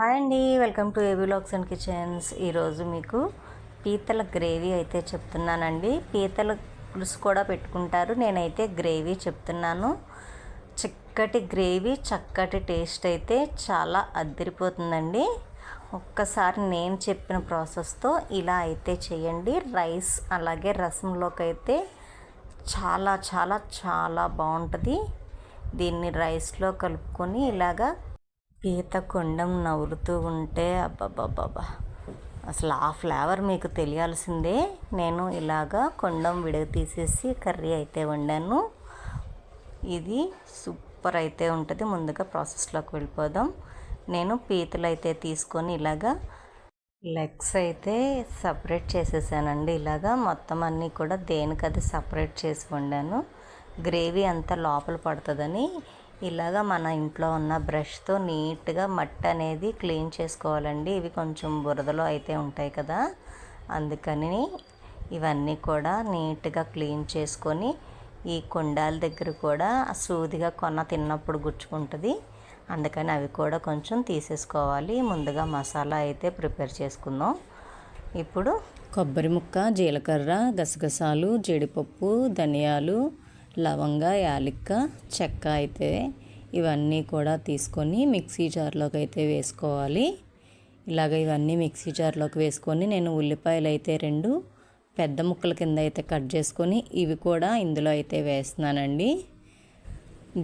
Hi అండి. Welcome to A B locks and kitchens. ఈరోజు మీకు పీతల గ్రేవీ అయితే చెప్తున్నానండి. పీతల పులుసు కూడా పెట్టుకుంటారు. నేనైతే గ్రేవీ చెప్తున్నాను. చిక్కటి గ్రేవీ చక్కటి టేస్ట్ అయితే చాలా అద్దరిపోతుందండి. ఒక్కసారి నేను చెప్పిన ప్రాసెస్తో ఇలా అయితే చేయండి. రైస్ అలాగే రసంలోకి అయితే చాలా చాలా చాలా బాగుంటుంది. దీన్ని రైస్లో కలుపుకొని ఇలాగా పీత కొండం నవ్వులుతూ ఉంటే అబ్బబ్బబ్బబ్బా. అసలు ఆ ఫ్లేవర్ మీకు తెలియాల్సిందే. నేను ఇలాగా కొండం విడగ తీసేసి కర్రీ అయితే వండాను. ఇది సూపర్ అయితే ఉంటుంది. ముందుగా ప్రాసెస్లోకి వెళ్ళిపోదాం. నేను పీతలు అయితే తీసుకొని ఇలాగా లెగ్స్ అయితే సపరేట్ చేసేసానండి. ఇలాగా మొత్తం అన్నీ కూడా దేనికది సపరేట్ చేసి వండాను. గ్రేవీ అంతా లోపల పడుతుందని ఇలాగా మన ఇంట్లో ఉన్న బ్రష్తో నీట్గా మట్టి అనేది క్లీన్ చేసుకోవాలండి. ఇవి కొంచెం బురదలో అయితే ఉంటాయి కదా. అందుకని ఇవన్నీ కూడా నీట్గా క్లీన్ చేసుకొని ఈ కొండాల దగ్గర కూడా సూదిగా కొన్న తిన్నప్పుడు గుచ్చుకుంటుంది. అందుకని అవి కూడా కొంచెం తీసేసుకోవాలి. ముందుగా మసాలా అయితే ప్రిపేర్ చేసుకుందాం. ఇప్పుడు కొబ్బరి ముక్క జీలకర్ర గసగసాలు జీడిపప్పు ధనియాలు లవంగ యాలిక్క చెక్క అయితే ఇవన్నీ కూడా తీసుకొని మిక్సీ జార్లోకి అయితే వేసుకోవాలి. ఇలాగ ఇవన్నీ మిక్సీ జార్లోకి వేసుకొని నేను ఉల్లిపాయలు అయితే రెండు పెద్ద ముక్కల కింద అయితే కట్ చేసుకొని ఇవి కూడా ఇందులో అయితే వేస్తున్నానండి.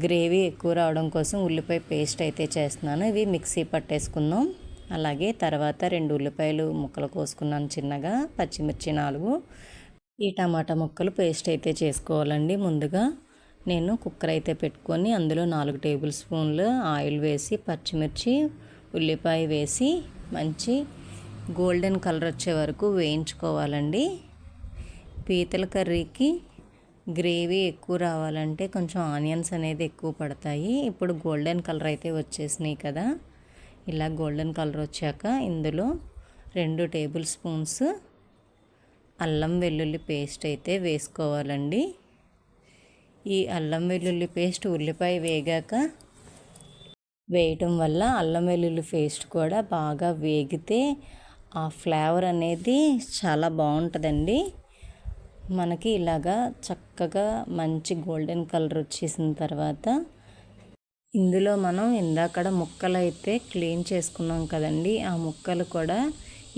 గ్రేవీ ఎక్కువ రావడం కోసం ఉల్లిపాయ పేస్ట్ అయితే చేస్తున్నాను. ఇవి మిక్సీ పట్టేసుకుందాం. అలాగే తర్వాత రెండు ఉల్లిపాయలు ముక్కలు కోసుకున్నాను చిన్నగా పచ్చిమిర్చి నాలుగు ఈ టమాటా ముక్కలు పేస్ట్ అయితే చేసుకోవాలండి. ముందుగా నేను కుక్కర్ అయితే పెట్టుకొని అందులో నాలుగు టేబుల్ స్పూన్లు ఆయిల్ వేసి పచ్చిమిర్చి ఉల్లిపాయ వేసి మంచి గోల్డెన్ కలర్ వచ్చే వరకు వేయించుకోవాలండి. పీతల కర్రీకి గ్రేవీ ఎక్కువ రావాలంటే కొంచెం ఆనియన్స్ అనేది ఎక్కువ పడతాయి. ఇప్పుడు గోల్డెన్ కలర్ అయితే వచ్చేసినాయి కదా. ఇలా గోల్డెన్ కలర్ వచ్చాక ఇందులో రెండు టేబుల్ స్పూన్స్ అల్లం వెల్లుల్లి పేస్ట్ అయితే వేసుకోవాలండి. ఈ అల్లం వెల్లుల్లి పేస్ట్ ఉల్లిపాయ వేగాక వేయటం వల్ల అల్లం వెల్లుల్లి పేస్ట్ కూడా బాగా వేగితే ఆ ఫ్లేవర్ అనేది చాలా బాగుంటుందండి. మనకి ఇలాగా చక్కగా మంచి గోల్డెన్ కలర్ వచ్చేసిన తర్వాత ఇందులో మనం ఇందాకడ ముక్కలు అయితే క్లీన్ చేసుకున్నాం కదండి. ఆ ముక్కలు కూడా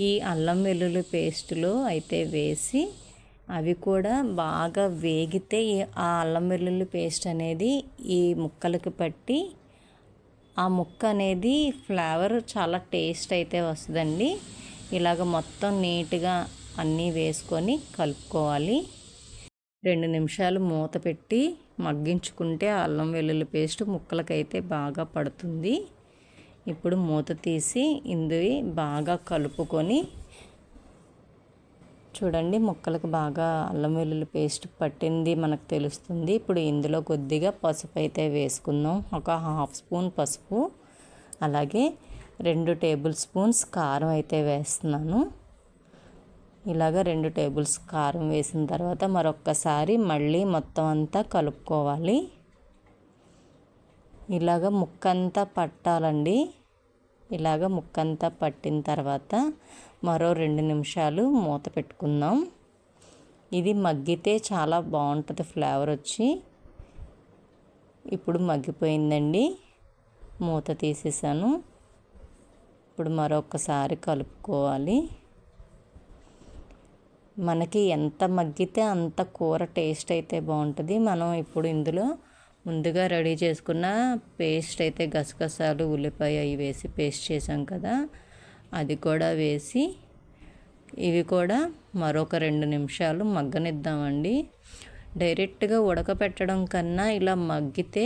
ఈ అల్లం వెల్లుల్లి పేస్టులో అయితే వేసి అవి కూడా బాగా వేగితే ఆ అల్లం వెల్లుల్లి పేస్ట్ అనేది ఈ ముక్కలకి పట్టి ఆ ముక్క అనేది ఫ్లేవర్ చాలా టేస్ట్ అయితే వస్తుందండి. ఇలాగ మొత్తం నీట్గా అన్నీ వేసుకొని కలుపుకోవాలి. రెండు నిమిషాలు మూత పెట్టి మగ్గించుకుంటే అల్లం వెల్లుల్లి పేస్ట్ ముక్కలకైతే బాగా పడుతుంది. ఇప్పుడు మూత తీసి ఇందువి బాగా కలుపుకొని చూడండి ముక్కలకు బాగా అల్లం వెల్లుల్లి పేస్ట్ పట్టింది మనకు తెలుస్తుంది. ఇప్పుడు ఇందులో కొద్దిగా పసుపు అయితే వేసుకుందాం. ఒక హాఫ్ స్పూన్ పసుపు అలాగే రెండు టేబుల్ స్పూన్స్ కారం అయితే వేస్తున్నాను. ఇలాగ రెండు టేబుల్స్ కారం వేసిన తర్వాత మరొక్కసారి మళ్ళీ మొత్తం అంతా కలుపుకోవాలి. ఇలాగ ముక్కంతా పట్టాలండి. ఇలాగ ముక్కంతా పట్టిన తర్వాత మరో రెండు నిమిషాలు మూత పెట్టుకుందాం. ఇది మగ్గితే చాలా బాగుంటుంది ఫ్లేవర్ వచ్చి. ఇప్పుడు మగ్గిపోయిందండి. మూత తీసేసాను. ఇప్పుడు మరొకసారి కలుపుకోవాలి. మనకి ఎంత మగ్గితే అంత కూర టేస్ట్ అయితే బాగుంటుంది. మనం ఇప్పుడు ఇందులో ముందుగా రెడీ చేసుకున్న పేస్ట్ అయితే గసగసాలు ఉల్లిపాయ అవి వేసి పేస్ట్ చేసాం కదా. అది కూడా వేసి ఇవి కూడా మరొక రెండు నిమిషాలు మగ్గనిద్దామండి. డైరెక్ట్గా ఉడకపెట్టడం కన్నా ఇలా మగ్గితే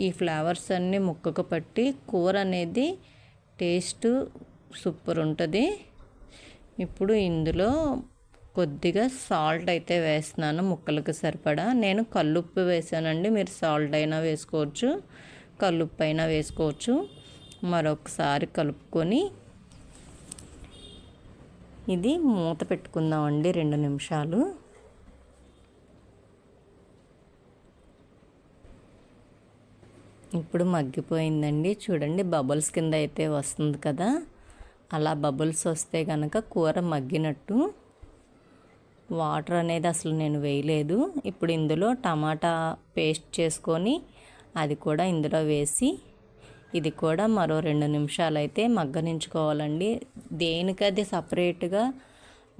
ఈ ఫ్లేవర్స్ అన్నీ ముక్కకు పట్టి కూర అనేది టేస్ట్ సూపర్ ఉంటుంది. ఇప్పుడు ఇందులో కొద్దిగా సాల్ట్ అయితే వేస్తున్నాను ముక్కలకు సరిపడా. నేను కల్లుప్పు వేసానండి. మీరు సాల్ట్ అయినా వేసుకోవచ్చు కల్లుప్పు అయినా వేసుకోవచ్చు. మరొకసారి కలుపుకొని ఇది మూత పెట్టుకుందామండి రెండు నిమిషాలు. ఇప్పుడు మగ్గిపోయిందండి. చూడండి బబుల్స్ కింద అయితే వస్తుంది కదా. అలా బబుల్స్ వస్తే కనుక కూర మగ్గినట్టు. వాటర్ అనేది అసలు నేను వేయలేదు. ఇప్పుడు ఇందులో టమాటా పేస్ట్ చేసుకొని అది కూడా ఇందులో వేసి ఇది కూడా మరో రెండు నిమిషాలు అయితే మగ్గనించుకోవాలండి దేనికది సపరేట్గా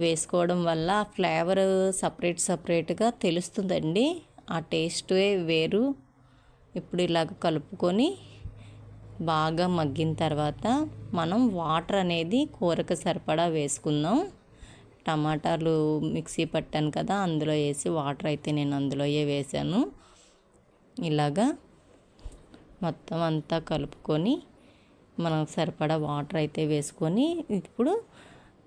వేసుకోవడం వల్ల ఆ ఫ్లేవర్ సపరేట్ సపరేట్గా తెలుస్తుందండి. ఆ టేస్టే వేరు. ఇప్పుడు ఇలాగ కలుపుకొని బాగా మగ్గిన తర్వాత మనం వాటర్ అనేది కూరకు సరిపడా వేసుకుందాం. టమాటాలు మిక్సీ పట్టాను కదా అందులో వేసి వాటర్ అయితే నేను అందులోయే వేసాను. ఇలాగా మొత్తం అంతా కలుపుకొని మనం సరిపడా వాటర్ అయితే వేసుకొని ఇప్పుడు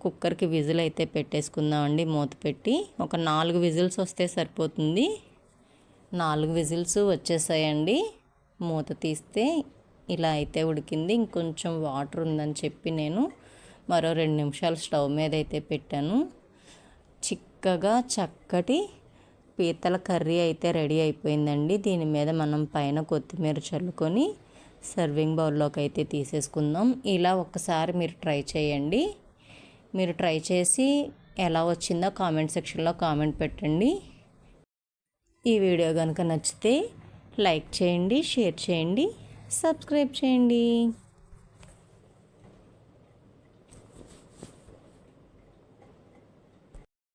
కుక్కర్కి విజిల్ అయితే పెట్టేసుకుందామండి మూత పెట్టి. ఒక నాలుగు విజిల్స్ వస్తే సరిపోతుంది. నాలుగు విజిల్స్ వచ్చేసాయండి. మూత తీస్తే ఇలా అయితే ఉడికింది. ఇంకొంచెం వాటర్ ఉందని చెప్పి నేను మరో రెండు నిమిషాలు స్టవ్ మీద అయితే పెట్టాను. చిక్కగా చక్కటి పీతల కర్రీ అయితే రెడీ అయిపోయిందండి. దీని మీద మనం పైన కొత్తిమీర చల్లుకొని సర్వింగ్ బౌల్లోకి అయితే తీసేసుకుందాం. ఇలా ఒక్కసారి మీరు ట్రై చేయండి. మీరు ట్రై చేసి ఎలా వచ్చిందో కామెంట్ సెక్షన్లో కామెంట్ పెట్టండి. ఈ వీడియో కనుక నచ్చితే లైక్ చేయండి షేర్ చేయండి సబ్స్క్రైబ్ చేయండి.